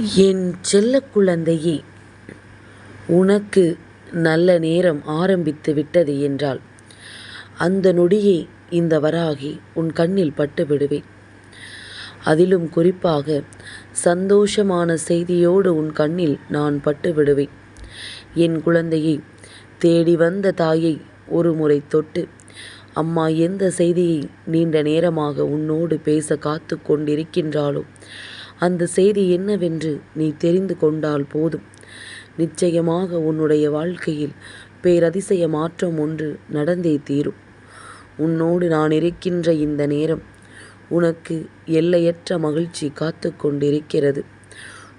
என் செல்ல குழந்தையே உனக்கு நல்ல நேரம் ஆரம்பித்து விட்டது என்றால் அந்த நொடியே இந்த வராகி உன் கண்ணில் பட்டு விடுவேன். அதிலும் குறிப்பாக சந்தோஷமான செய்தியோடு உன் கண்ணில் நான் பட்டு விடுவேன். என் குழந்தையை தேடி வந்த தாயை ஒரு முறை தொட்டு அம்மா எந்த செய்தியை நீண்ட நேரமாக உன்னோடு பேச காத்து கொண்டிருக்கின்றாளோ அந்த செய்தி என்னவென்று நீ தெரிந்து கொண்டால் போதும். நிச்சயமாக உன்னுடைய வாழ்க்கையில் பேரதிசய மாற்றம் ஒன்று நடந்தே தீரும். உன்னோடு நான் இருக்கின்ற இந்த நேரம் உனக்கு எல்லையற்ற மகிழ்ச்சி காத்து கொண்டிருக்கிறது.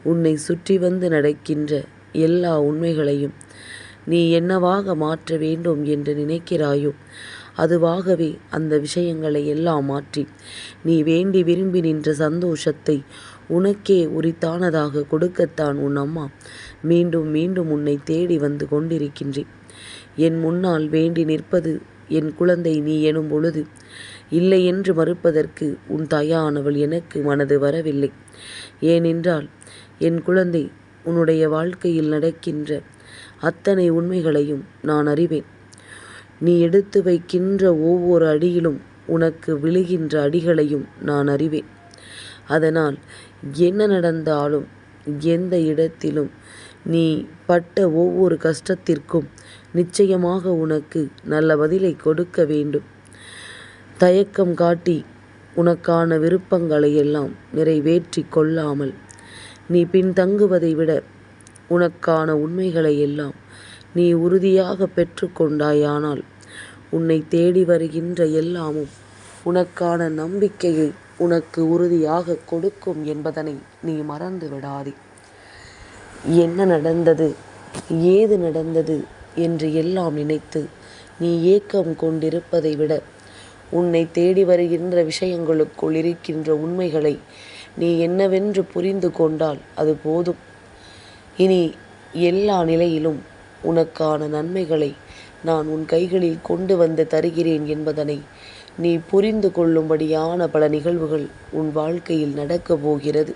உன்னை சுற்றி வந்து நடக்கின்ற எல்லா உண்மைகளையும் நீ என்னவாக மாற்ற வேண்டும் என்று நினைக்கிறாயோ அதுவாகவே அந்த விஷயங்களை எல்லாம் மாற்றி நீ வேண்டி விரும்பி நின்ற சந்தோஷத்தை உனக்கே உரித்தானதாக கொடுக்கத்தான் உன் அம்மா. மீண்டும் மீண்டும் உன்னை தேடி வந்து கொண்டிருக்கின்றேன். என் முன்னால் வேண்டி நிற்பது என் குழந்தை நீ எனும் பொழுது இல்லை என்று மறுப்பதற்கு உன் தாயானவள் எனக்கு மனது வரவில்லை. ஏனென்றால் என் குழந்தை உன்னுடைய வாழ்க்கையில் நடக்கின்ற அத்தனை உண்மைகளையும் நான் அறிவேன். நீ எடுத்து வைக்கின்ற ஒவ்வொரு அடியிலும் உனக்கு விழுகின்ற அடிகளையும் நான் அறிவேன். அதனால் என்ன நடந்தாலும் எந்த இடத்திலும் நீ பட்ட ஒவ்வொரு கஷ்டத்திற்கும் நிச்சயமாக உனக்கு நல்ல பதிலை கொடுக்க வேண்டும். தயக்கம் காட்டி உனக்கான விருப்பங்களை எல்லாம் நிறைவேற்றி கொள்ளாமல் நீ பின்தங்குவதை விட உனக்கான உண்மைகளை எல்லாம் நீ உறுதியாக பெற்றுக்கொண்டாயானால் உன்னை தேடி வருகின்ற எல்லாமும் உனக்கான நம்பிக்கையை உனக்கு உறுதியாக கொடுக்கும் என்பதனை நீ மறந்து விடாதே என்ன நடந்தது? ஏது நடந்தது? என்று எல்லாம் நினைத்து நீ ஏக்கம் கொண்டிருப்பதை விட உன்னை தேடி வருகின்ற விஷயங்களுக்குள் இருக்கின்ற உண்மைகளை நீ என்னவென்று புரிந்து கொண்டால் அது போதும். இனி எல்லா நிலையிலும் உனக்கான நன்மைகளை நான் உன் கைகளில் கொண்டு வந்து தருகிறேன் என்பதனை நீ புரிந்து கொள்ளும்படியான பல நிகழ்வுகள் உன் வாழ்க்கையில் நடக்கப் போகிறது.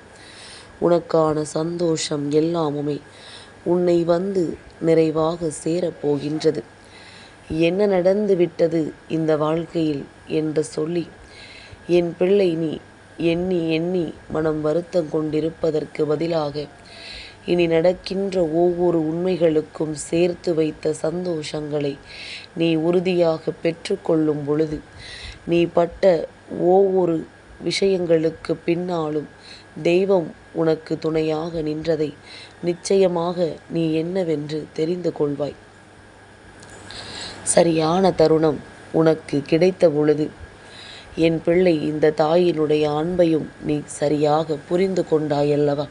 உனக்கான சந்தோஷம் எல்லாமுமே உன்னை வந்து நிறைவாக சேரப்போகின்றது என்ன நடந்து விட்டது இந்த வாழ்க்கையில் என்று சொல்லி என் பிள்ளை நீ எண்ணி எண்ணி மனம் வருத்தம் கொண்டிருப்பதற்கு பதிலாக இனி நடக்கின்ற ஒவ்வொரு உண்மைகளுக்கும் சேர்த்து வைத்த சந்தோஷங்களை நீ உறுதியாக பெற்றுக்கொள்ளும் பொழுது நீ பட்ட ஒவ்வொரு விஷயங்களுக்கு பின்னாலும் தெய்வம் உனக்கு துணையாக நின்றதை நிச்சயமாக நீ என்னவென்று தெரிந்து கொள்வாய். சரியான தருணம் உனக்கு கிடைத்த பொழுது என் பிள்ளை இந்த தாயினுடைய அன்பையும் நீ சரியாக புரிந்து கொண்டாயல்லவா?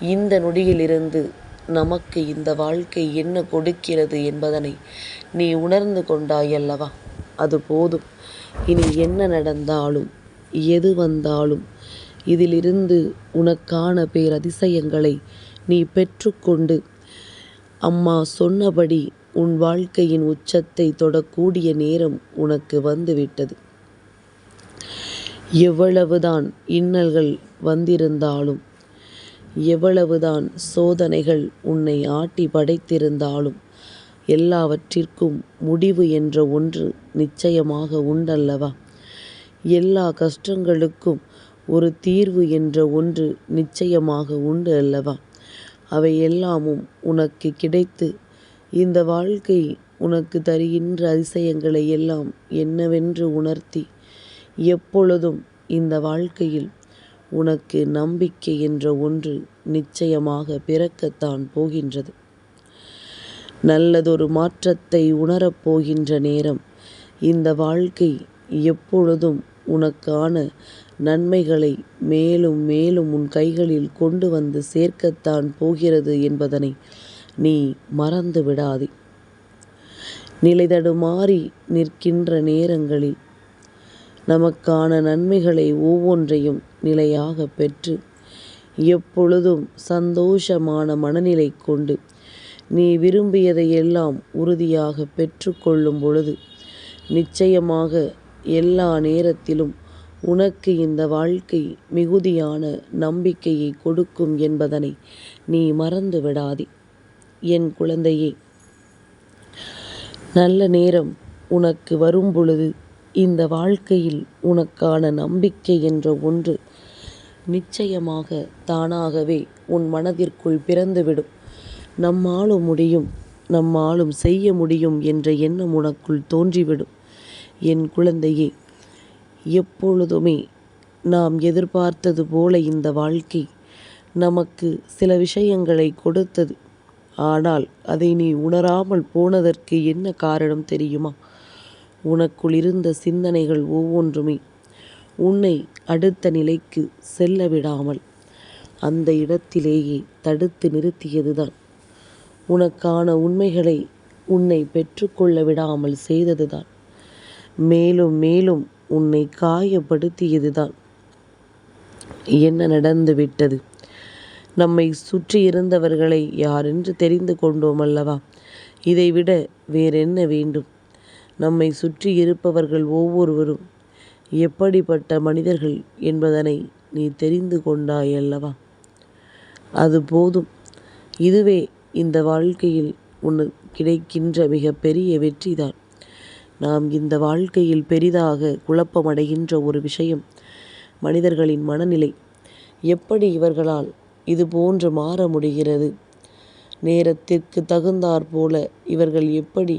இந்த நொடியிலிருந்து நமக்கு இந்த வாழ்க்கை என்ன கொடுக்கிறது என்பதனை நீ உணர்ந்து கொண்டாயல்லவா? அது போதும். இனி என்ன நடந்தாலும் எது வந்தாலும் இதிலிருந்து உனக்கான பேரதிசயங்களை நீ பெற்றுக்கொண்டு அம்மா சொன்னபடி உன் வாழ்க்கையின் உச்சத்தை தொடக்கூடிய நேரம் உனக்கு வந்துவிட்டது. எவ்வளவுதான் இன்னல்கள் வந்திருந்தாலும் எவ்வளவுதான் சோதனைகள் உன்னை ஆட்டி படைத்திருந்தாலும் எல்லாவற்றிற்கும் முடிவு என்ற ஒன்று நிச்சயமாக உண்டல்லவா? எல்லா கஷ்டங்களுக்கும் ஒரு தீர்வு என்ற ஒன்று நிச்சயமாக உண்டு அல்லவா? அவை எல்லாமும் உனக்கு கிடைத்து இந்த வாழ்க்கை உனக்கு தருகின்ற அதிசயங்களை எல்லாம் என்னவென்று உணர்த்தி எப்பொழுதும் இந்த வாழ்க்கையில் உனக்கு நம்பிக்கை என்ற ஒன்று நிச்சயமாக பிறக்கத்தான் போகின்றது. நல்லதொரு மாற்றத்தை உணரப் போகின்ற நேரம். இந்த வாழ்க்கை எப்பொழுதும் உனக்கான நன்மைகளை மேலும் மேலும் உன் கைகளில் கொண்டு வந்து சேர்க்கத்தான் போகிறது என்பதனை நீ மறந்து விடாதே நிலைதடுமாறி நிற்கின்ற நேரங்களில் நமக்கான நன்மைகளை ஒவ்வொன்றையும் நிலையாக பெற்று எப்பொழுதும் சந்தோஷமான மனநிலை கொண்டு நீ விரும்பியதை எல்லாம் உறுதியாக பெற்றுக்கொள்ளும் பொழுது நிச்சயமாக எல்லா நேரத்திலும் உனக்கு இந்த வாழ்க்கை மிகுதியான நம்பிக்கையை கொடுக்கும் என்பதனை நீ மறந்து விடாதே என் குழந்தையே நல்ல நேரம் உனக்கு வரும்பொழுது இந்த வாழ்க்கையில் உனக்கான நம்பிக்கை என்ற ஒன்று நிச்சயமாக தானாகவே உன் மனதிற்குள் பிறந்துவிடும். நம்மாலும் முடியும் நம்மாலும் செய்ய முடியும் என்ற எண்ணம் உனக்குள் தோன்றிவிடும். என் குழந்தையே எப்பொழுதுமே நாம் எதிர்பார்த்தது போல இந்த வாழ்க்கை நமக்கு சில விஷயங்களை கொடுத்தது. ஆனால் அதை நீ உணராமல் போனதற்கு என்ன காரணம் தெரியுமா? உனக்குள் இருந்த சிந்தனைகள் ஒவ்வொன்றுமே உன்னை அடுத்த நிலைக்கு செல்ல விடாமல் அந்த இடத்திலேயே தடுத்து நிறுத்தியதுதான். உனக்கான உண்மைகளை உன்னை பெற்றுக்கொள்ள விடாமல் செய்ததுதான். மேலும் மேலும் உன்னை காயப்படுத்தியதுதான். என்ன நடந்து விட்டது? நம்மை சுற்றி இருந்தவர்களை யாரென்று தெரிந்து கொண்டோம் அல்லவா? இதைவிட வேறென்ன வேண்டும்? நம்மை சுற்றி இருப்பவர்கள் ஒவ்வொருவரும் எப்படிப்பட்ட மனிதர்கள் என்பதனை நீ தெரிந்து கொண்டாய் அல்லவா? அது போதும். இதுவே இந்த வாழ்க்கையில் உனக்கு கிடைக்கின்ற மிகப்பெரிய வெற்றிதான். நாம் இந்த வாழ்க்கையில் பெரிதாக குழப்பமடைகின்ற ஒரு விஷயம் மனிதர்களின் மனநிலை. எப்படி இவர்களால் இது போன்று மாற முடிகிறது? நேரத்திற்கு தகுந்தாற் போல இவர்கள் எப்படி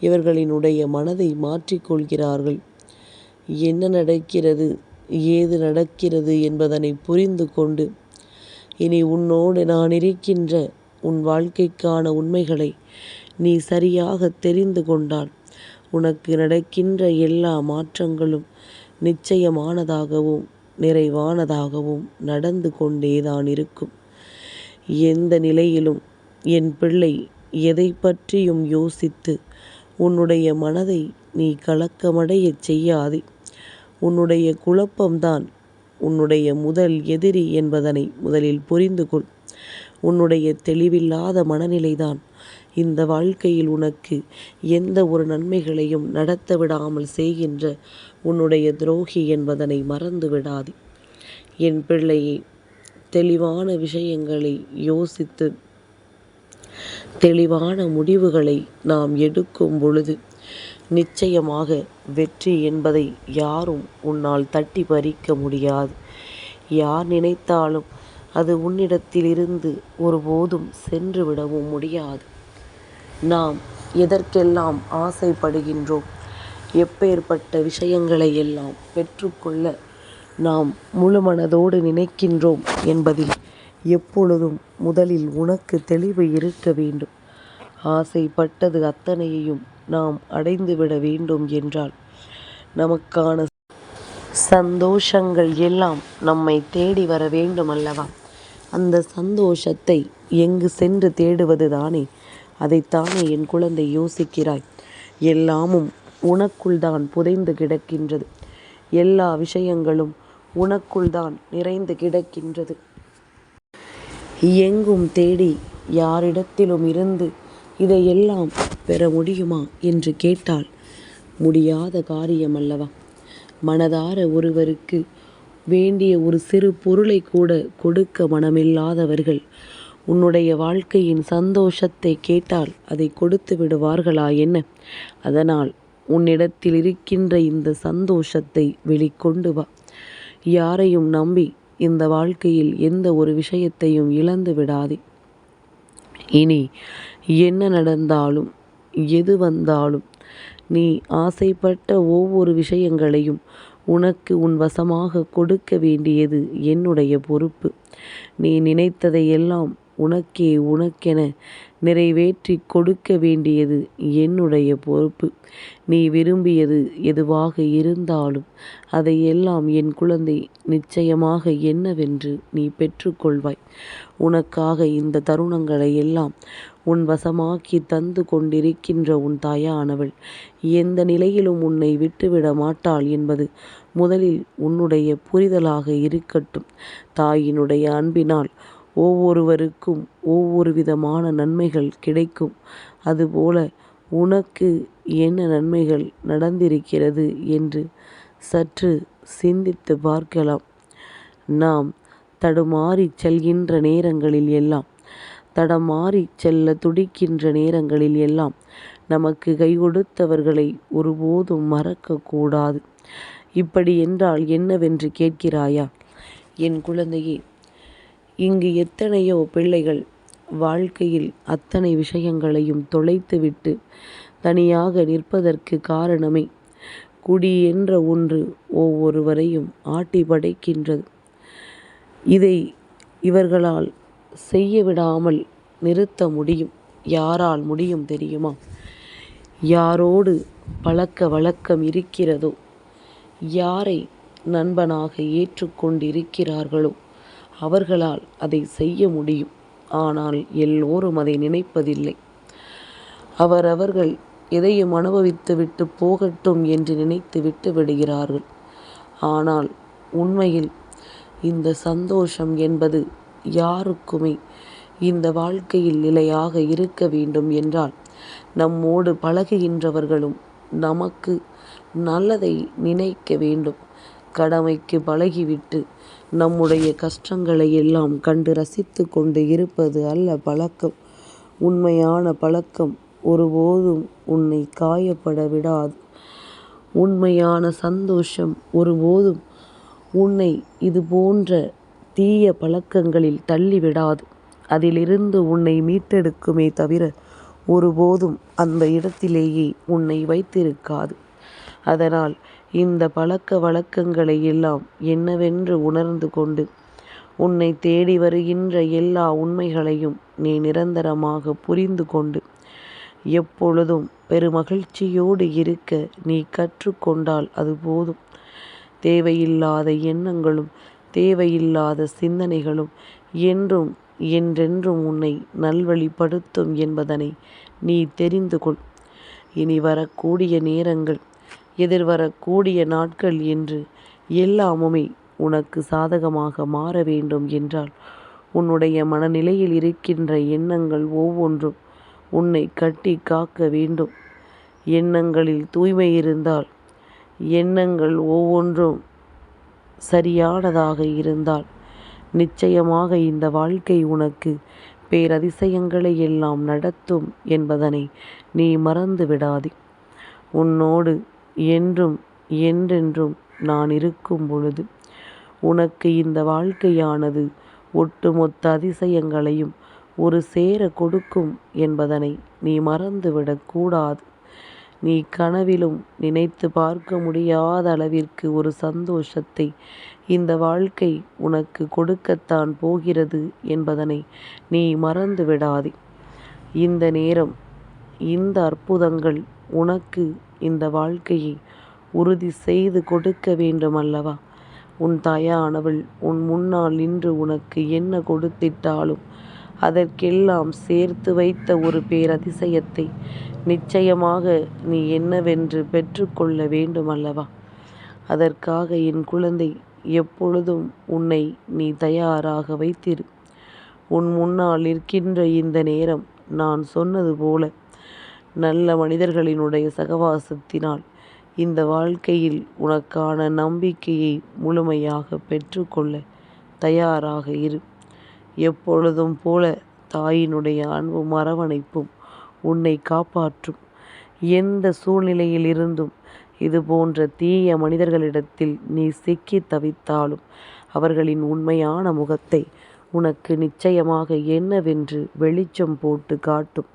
இவர்களினுடைய மனதை மாற்றிக்கொள்கிறார்கள். என்ன நடக்கிறது? ஏது நடக்கிறது என்பதனை புரிந்து கொண்டு இனி உன்னோடு நான் இருக்கின்ற உன் வாழ்க்கைக்கான உண்மைகளை நீ சரியாக தெரிந்து கொண்டால் உனக்கு நடக்கின்ற எல்லா மாற்றங்களும் நிச்சயமானதாகவும் நிறைவானதாகவும் நடந்து கொண்டேதான் இருக்கும். எந்த நிலையிலும் என் பிள்ளை எதை பற்றியும் யோசித்து உன்னுடைய மனதை நீ கலக்கமடையச் செய்யாதே. உன்னுடைய குழப்பம்தான் உன்னுடைய முதல் எதிரி என்பதனை முதலில் புரிந்து கொள். உன்னுடைய தெளிவில்லாத மனநிலைதான் இந்த வாழ்க்கையில் உனக்கு எந்த ஒரு நன்மைகளையும் நடத்த விடாமல் செய்கின்ற உன்னுடைய துரோகி என்பதனை மறந்து விடாதே. என் பிள்ளையே தெளிவான விஷயங்களை யோசித்து தெளிவான முடிவுகளை நாம் எடுக்கும் பொழுது நிச்சயமாக வெற்றி என்பதை யாரும் உன்னால் தட்டி பறிக்க முடியாது. யார் நினைத்தாலும் அது உன்னிடத்திலிருந்து ஒருபோதும் சென்று விடவும் முடியாது. நாம் எதற்கெல்லாம் ஆசைப்படுகின்றோம் எப்பேற்பட்ட விஷயங்களை எல்லாம் பெற்றுக்கொள்ள நாம் முழுமனதோடு நினைக்கின்றோம் என்பதில் எப்பொழுதும் முதலில் உனக்கு தெளிவு இருக்க வேண்டும். ஆசைப்பட்டது அத்தனையையும் நாம் அடைந்துவிட வேண்டும் என்றால் நமக்கான சந்தோஷங்கள் எல்லாம் நம்மை தேடி வர வேண்டும் அல்லவா அந்த சந்தோஷத்தை எங்கு சென்று தேடுவது தானே? அதைத்தானே என் குழந்தை யோசிக்கிறாய். எல்லாமும் உனக்குள் தான் புதைந்து கிடக்கின்றது. எல்லா விஷயங்களும் உனக்குள் தான் நிறைந்து கிடக்கின்றது. எங்கும் தேடி யாரிடத்திலும் இருந்து இதையெல்லாம் பெற முடியுமா என்று கேட்டால் முடியாத காரியம் அல்லவா மனதார ஒருவருக்கு வேண்டிய ஒரு சிறு பொருளை கூட கொடுக்க மனமில்லாதவர்கள் உன்னுடைய வாழ்க்கையின் சந்தோஷத்தை கேட்டால் அதை கொடுத்து விடுவார்களா என்ன? அதனால் உன்னிடத்தில் இருக்கின்ற இந்த சந்தோஷத்தை வெளிக்கொண்டு வா. யாரையும் நம்பி இந்த வாழ்க்கையில் எந்த ஒரு விஷயத்தையும் இழந்து விடாதே. இனி என்ன நடந்தாலும் எது வந்தாலும் நீ ஆசைப்பட்ட ஒவ்வொரு விஷயங்களையும் உனக்கு உன் வசமாக கொடுக்க வேண்டியது என்னுடைய பொறுப்பு. நீ நினைத்ததையெல்லாம் உனக்கே உனக்கென நிறைவேற்றி கொடுக்க வேண்டியது என்னுடைய பொறுப்பு. நீ விரும்பியது எதுவாக இருந்தாலும் அதையெல்லாம் என் குழந்தை நிச்சயமாக என்னவென்று நீ பெற்றுக்கொள்வாய். உனக்காக இந்த தருணங்களை எல்லாம் உன் வசமாக்கி தந்து கொண்டிருக்கின்ற உன் தாயானவள் எந்த நிலையிலும் உன்னை விட்டுவிட மாட்டாள் என்பது முதலில் உன்னுடைய புரிதலாக இருக்கட்டும். தாயினுடைய அன்பினால் ஒவ்வொருவருக்கும் ஒவ்வொரு விதமான நன்மைகள் கிடைக்கும். அதுபோல உனக்கு என்ன நன்மைகள் நடந்திருக்கிறது என்று சற்று சிந்தித்து பார்க்கலாம். நாம் தடுமாறிச் செல்கின்ற நேரங்களில் எல்லாம் தடமாறிச் செல்ல துடிக்கின்ற நேரங்களில் எல்லாம் நமக்கு கை கொடுத்தவர்களை ஒருபோதும் மறக்கக்கூடாது இப்படி என்றால் என்னவென்று கேட்கிறாயா? என் குழந்தையே இங்கு எத்தனையோ பிள்ளைகள் வாழ்க்கையில் அத்தனை விஷயங்களையும் தொலைத்துவிட்டு தனியாக நிற்பதற்கு காரணமே குடி என்ற ஒன்று ஒவ்வொருவரையும் ஆட்டி படைக்கின்றது. இதை இவர்களால் செய்ய விடாமல் நிறுத்த முடியும். யாரால் முடியும் தெரியுமா? யாரோடு பழக்க வழக்கம் இருக்கிறதோ? யாரை நண்பனாக ஏற்றுக்கொண்டிருக்கிறார்களோ? அவர்களால் அதை செய்ய முடியும். ஆனால் எல்லோரும் அதை நினைப்பதில்லை. அவரவர்கள் எதையும் அனுபவித்துவிட்டு போகட்டும் என்று நினைத்து விட்டு விடுகிறார்கள். ஆனால் உண்மையில் இந்த சந்தோஷம் என்பது யாருக்குமே இந்த வாழ்க்கையில் நிலையாக இருக்க வேண்டும் என்றால் நம்மோடு பழகுகின்றவர்களும் நமக்கு நல்லதை நினைக்க வேண்டும். கடமைக்கு பழகிவிட்டு நம்முடைய கஷ்டங்களை எல்லாம் கண்டு ரசித்து கொண்டு இருப்பது அல்ல பழக்கம். உண்மையான பழக்கம் ஒருபோதும் உன்னை காயப்பட விடாது. உண்மையான சந்தோஷம் ஒருபோதும் உன்னை இது போன்ற தீய பழக்கங்களில் தள்ளிவிடாது அதிலிருந்து உன்னை மீட்டெடுக்குமே தவிர ஒருபோதும் அந்த இடத்திலேயே உன்னை வைத்திருக்காது. அதனால் இந்த பழக்க வழக்கங்களை எல்லாம் என்னவென்று உணர்ந்து கொண்டு உன்னை தேடி வருகின்ற எல்லா உண்மைகளையும் நீ நிரந்தரமாக புரிந்து கொண்டு எப்பொழுதும் பெருமகிழ்ச்சியோடு இருக்க நீ கற்றுக்கொண்டால் அது போதும். தேவையில்லாத எண்ணங்களும் தேவையில்லாத சிந்தனைகளும் என்றும் என்றென்றும் உன்னை நல்வழிப்படுத்தும் என்பதனை நீ தெரிந்து கொள். இனி வரக்கூடிய நேரங்கள் எதிர்வரக்கூடிய நாட்கள் என்று எல்லாமுமே உனக்கு சாதகமாக மாற வேண்டும் என்றால் உன்னுடைய மனநிலையில் இருக்கின்ற எண்ணங்கள் ஒவ்வொன்றும் உன்னை கட்டி காக்க வேண்டும். எண்ணங்களில் தூய்மை இருந்தால் எண்ணங்கள் ஒவ்வொன்றும் சரியானதாக இருந்தால் நிச்சயமாக இந்த வாழ்க்கை உனக்கு பேரதிசயங்களை எல்லாம் நடத்தும் என்பதனை நீ மறந்து விடாதே உன்னோடு என்றும் என்றென்றும் நான் இருக்கும் பொழுது உனக்கு இந்த வாழ்க்கையானது ஒட்டுமொத்த அதிசயங்களையும் ஒரு சேர கொடுக்கும் என்பதனை நீ மறந்துவிடக்கூடாது நீ கனவிலும் நினைத்து பார்க்க முடியாத அளவிற்கு ஒரு சந்தோஷத்தை இந்த வாழ்க்கை உனக்கு கொடுக்கத்தான் போகிறது என்பதனை நீ மறந்து விடாதே இந்த நேரம் இந்த அற்புதங்கள் உனக்கு இந்த வாழ்க்கையை உறுதி செய்து கொடுக்க வேண்டும் அல்லவா உன் தாயானவள் உன் முன்னால் நின்று உனக்கு என்ன கொடுத்திட்டாலும் அதற்கெல்லாம் சேர்த்து வைத்த ஒரு பேரதிசயத்தை நிச்சயமாக நீ என்னவென்று பெற்றுக்கொள்ள வேண்டும் அல்லவா அதற்காக என் குழந்தை எப்பொழுதும் உன்னை நீ தயாராக வைத்திரு. உன் முன்னால் நிற்கின்ற இந்த நேரம் நான் சொன்னது போல நல்ல மனிதர்களினுடைய சகவாசத்தினால் இந்த வாழ்க்கையில் உனக்கான நம்பிக்கையை முழுமையாக பெற்றுக்கொள்ள தயாராக இரு. எப்பொழுதும் போல தாயினுடைய அன்பும் அரவணைப்பும் உன்னை காப்பாற்றும். எந்த சூழ்நிலையிலிருந்தும் இது போன்ற தீய மனிதர்களிடத்தில் நீ சிக்கி தவித்தாலும் அவர்களின் உண்மையான முகத்தை உனக்கு நிச்சயமாக என்னவென்று வெளிச்சம் போட்டு காட்டும்.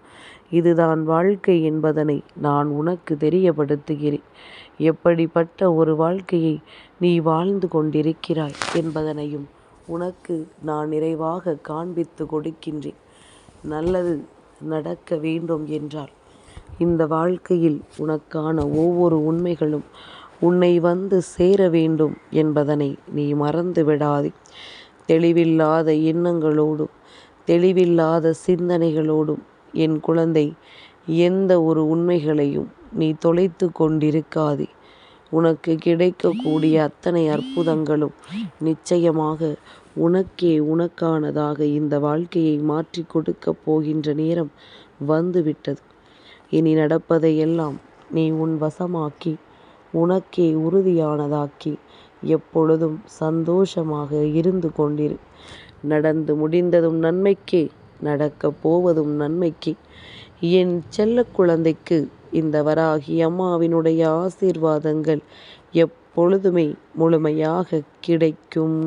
இதுதான் வாழ்க்கை என்பதனை நான் உனக்கு தெரியப்படுத்துகிறேன். எப்படிப்பட்ட ஒரு வாழ்க்கையை நீ வாழ்ந்து கொண்டிருக்கிறாய் என்பதனையும் உனக்கு நான் நிறைவாக காண்பித்து கொடுக்கின்றேன். நல்லது நடக்க வேண்டும் என்றால் இந்த வாழ்க்கையில் உனக்கான ஒவ்வொரு உண்மைகளும் உன்னை வந்து சேர வேண்டும் என்பதனை நீ மறந்து விடாதே. தெளிவில்லாத எண்ணங்களோடும் தெளிவில்லாத சிந்தனைகளோடும் என் குழந்தை எந்த ஒரு உண்மைகளையும் நீ தொலைத்து கொண்டிருக்காதே. உனக்கு கிடைக்கக்கூடிய அத்தனை அற்புதங்களும் நிச்சயமாக உனக்கே உனக்கானதாக இந்த வாழ்க்கையை மாற்றி கொடுக்கப் போகின்ற நேரம் வந்துவிட்டது. இனி நடப்பதையெல்லாம் நீ உன் வசமாக்கி உனக்கே உறுதியானதாக்கி எப்பொழுதும் சந்தோஷமாக இருந்து கொண்டிரு. நடந்து முடிந்ததும் நன்மைக்கே நடக்கப் போவதும் நன்மைக்கு. என் செல்ல குழந்தைக்கு இந்த வராகி அம்மாவினுடைய ஆசீர்வாதங்கள் எப்பொழுதுமே முழுமையாக கிடைக்கும்.